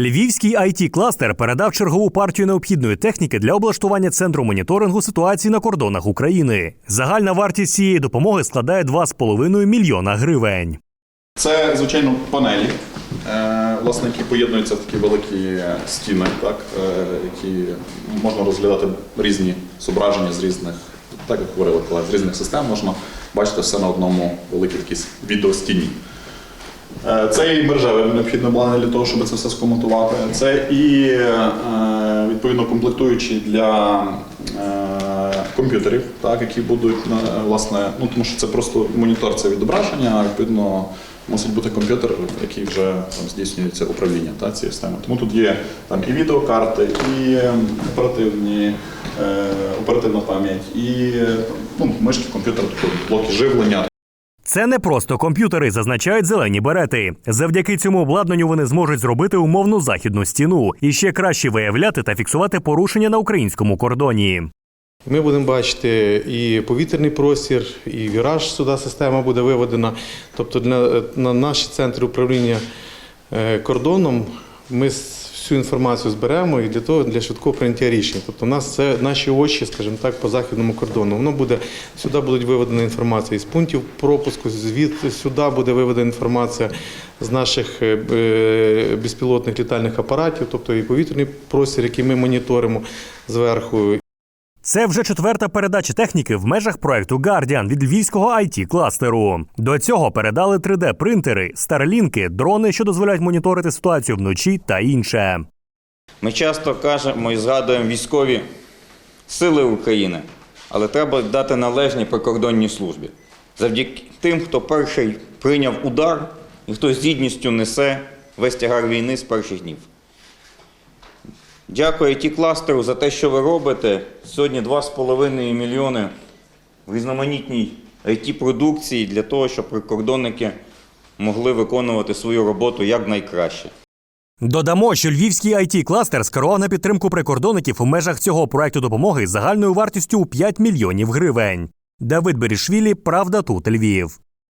Львівський it кластер передав чергову партію необхідної техніки для облаштування центру моніторингу ситуації на кордонах України. Загальна вартість цієї допомоги складає 2,5 мільйона гривень. Це, звичайно, панелі, е, власне, які поєднуються в такі великі стіни, так, е, які можна розглядати різні зображення з різних, так як говорили колеги, з різних систем можна бачити все на одному великій такій відеостіні. Е, Це і мережеве необхідне обладнання для того, щоб це все скоментувати. Це і е, відповідно комплектуючі для е, комп'ютерів, так, які будуть власне, ну тому що це просто монітор це відображення, а відповідно мусить бути комп'ютер, який вже там, здійснюється управління та, цією системою. Тому тут є там і відеокарти, і оперативні, оперативна пам'ять, і ну, мишки, комп'ютер, тобто блоки живлення. Це не просто комп'ютери, зазначають зелені берети. Завдяки цьому обладнанню вони зможуть зробити умовну західну стіну і ще краще виявляти та фіксувати порушення на українському кордоні. Ми будемо бачити і повітряний простір, і віраж сюди система буде виведена. Тобто для, на наші центри управління е, кордоном ми всю інформацію зберемо і для того для швидкого прийняття рішень. Тобто, у нас це наші очі, скажімо так, по західному кордону. Воно буде сюди будуть виведена інформація із пунктів пропуску, Звід сюди буде виведена інформація з наших е, е, безпілотних літальних апаратів, тобто і повітряний простір, який ми моніторимо зверху, Це вже четверта передача техніки в межах проекту Guardian від львівського it кластеру. До цього передали 3D-принтери, старлінки, дрони, що дозволяють моніторити ситуацію вночі та інше. Ми часто кажемо і згадуємо військові сили України, але треба дати належні прикордонній службі. Завдяки тим, хто перший прийняв удар і хто з гідністю несе весь тягар війни з перших днів. Дякую it кластеру за те, що ви робите. Сьогодні 2,5 мільйони в різноманітній it продукції для того, щоб прикордонники могли виконувати свою роботу як найкраще. Додамо, що львівський it кластер скерував на підтримку прикордонників у межах цього проекту допомоги загальною вартістю у 5 мільйонів гривень. Давид Берішвілі, Правда тут Львів.